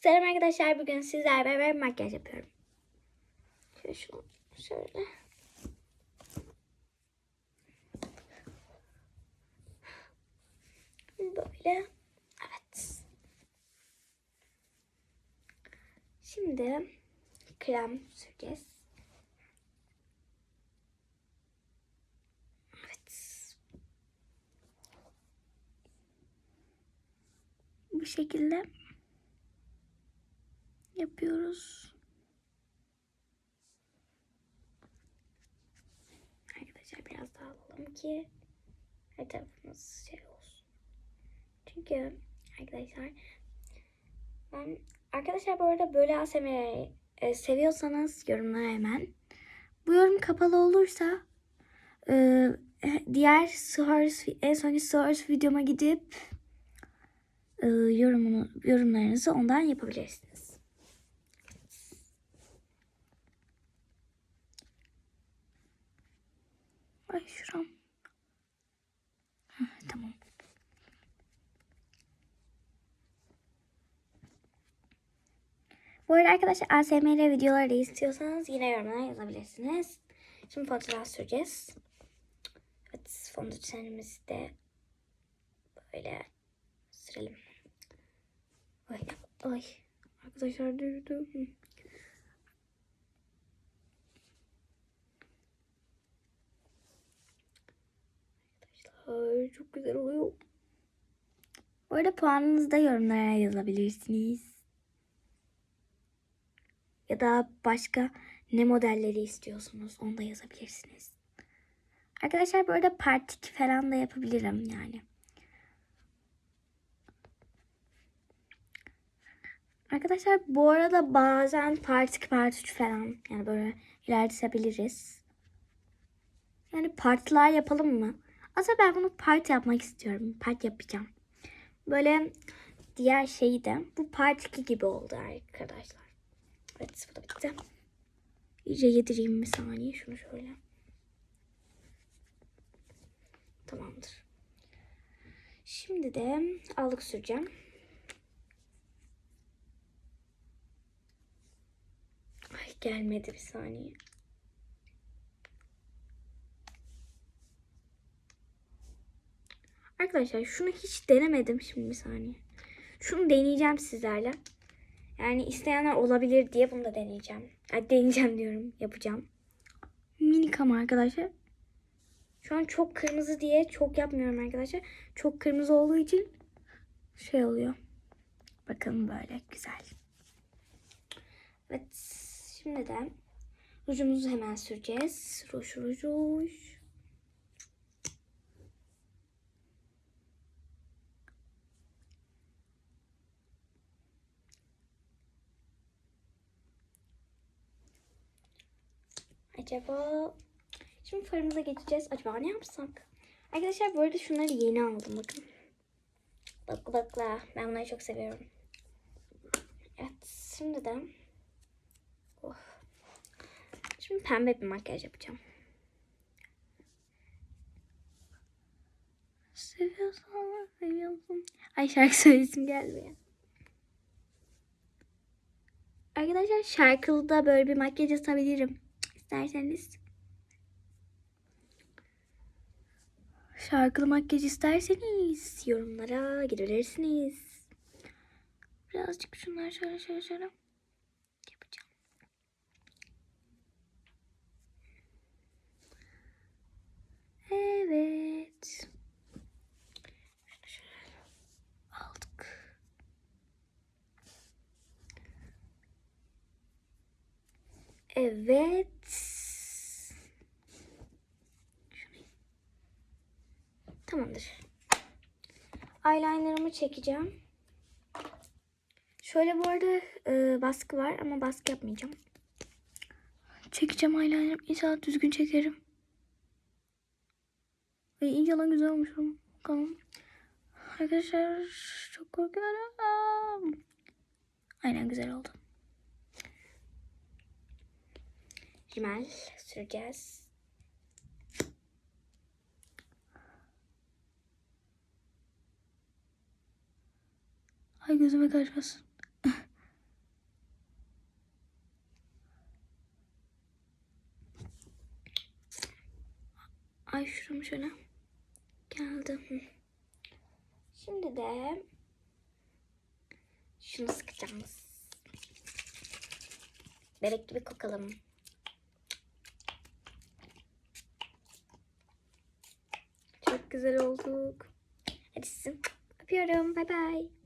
Selam arkadaşlar. Bugün sizlerle beraber makyaj yapıyorum. Şöyle şunu şöyle. Böyle. Evet. Şimdi krem süreceğiz. Evet. Bu şekilde yapıyoruz. Arkadaşlar biraz daha alalım ki her tarafımız şey olsun. Çünkü arkadaşlar ben arkadaşlar bu arada böyle ASMR'ı e, seviyorsanız yorumlara hemen. Bu yorum kapalı olursa e, diğer stories, en sonki stories videoma gidip e, yorumunu, yorumlarınızı ondan yapabilirsiniz. Ay şuram. Tamam. Bu arada arkadaşlar ASMR videoları da istiyorsanız yine yorumlara yazabilirsiniz. Şimdi fotoğraf süreceğiz. Evet fondötenimizi de böyle sürelim. Ay, ay. Arkadaşlar durdu. Arkadaşlar çok güzel oluyor. Bu arada puanınızı da yorumlara yazabilirsiniz. Ya da başka ne modelleri istiyorsunuz onu da yazabilirsiniz. Arkadaşlar bu arada part 2 falan da yapabilirim yani. Arkadaşlar bu arada bazen part 2 part 3 falan yani böyle ilerletebiliriz. Yani partlar yapalım mı? Aslında ben bunu part yapmak istiyorum. Part yapacağım. Böyle diğer şeyi de bu part 2 gibi oldu arkadaşlar. Evet bu da bitti. İyice yedireyim bir saniye şunu şöyle. Tamamdır. Şimdi de allık süreceğim. Ay gelmedi bir saniye. Arkadaşlar şunu hiç denemedim şimdi bir saniye. Şunu deneyeceğim sizlerle. Yani isteyenler olabilir diye bunu da deneyeceğim. Ay, deneyeceğim diyorum. Yapacağım. Minik ama arkadaşlar. Şu an çok kırmızı diye çok yapmıyorum arkadaşlar. Çok kırmızı olduğu için şey oluyor. Bakın böyle güzel. Evet. Şimdi de rujumuzu hemen süreceğiz. Ruj ruj ruj. Acaba şimdi farımıza geçeceğiz. Acaba ne yapsak? Arkadaşlar bu arada şunları yeni aldım bakın. Bakla bakla. Ben bunları çok seviyorum. Evet şimdi de oh. Şimdi pembe bir makyaj yapacağım. Seviyorsan seviyorsun. Ay şarkı söylesim gelmiyor. Arkadaşlar şarkılı da böyle bir makyaj yapabilirim. İsterseniz. Şarkılı makyaj isterseniz yorumlara girebilirsiniz. Birazcık şunları şöyle şöyle şöyle yapacağım. Evet. Şunu şöyle aldık. Evet. Tamamdır. Eyelinerımı çekeceğim. Şöyle bu arada e, baskı var ama baskı yapmayacağım. Çekeceğim eyelinerımı. İnşallah düzgün çekerim. Ay, inşallah güzel olmuşum. Bakalım. Arkadaşlar çok korkuyorum. Aynen güzel oldu. rimel süreceğiz. Ay gözüme kaçmasın. Ay şuram şöyle. Geldim. Şimdi de şunu sıkacağız. Bebek gibi kokalım. Güzel olduk. Hadi sizin öpüyorum. Bay bay.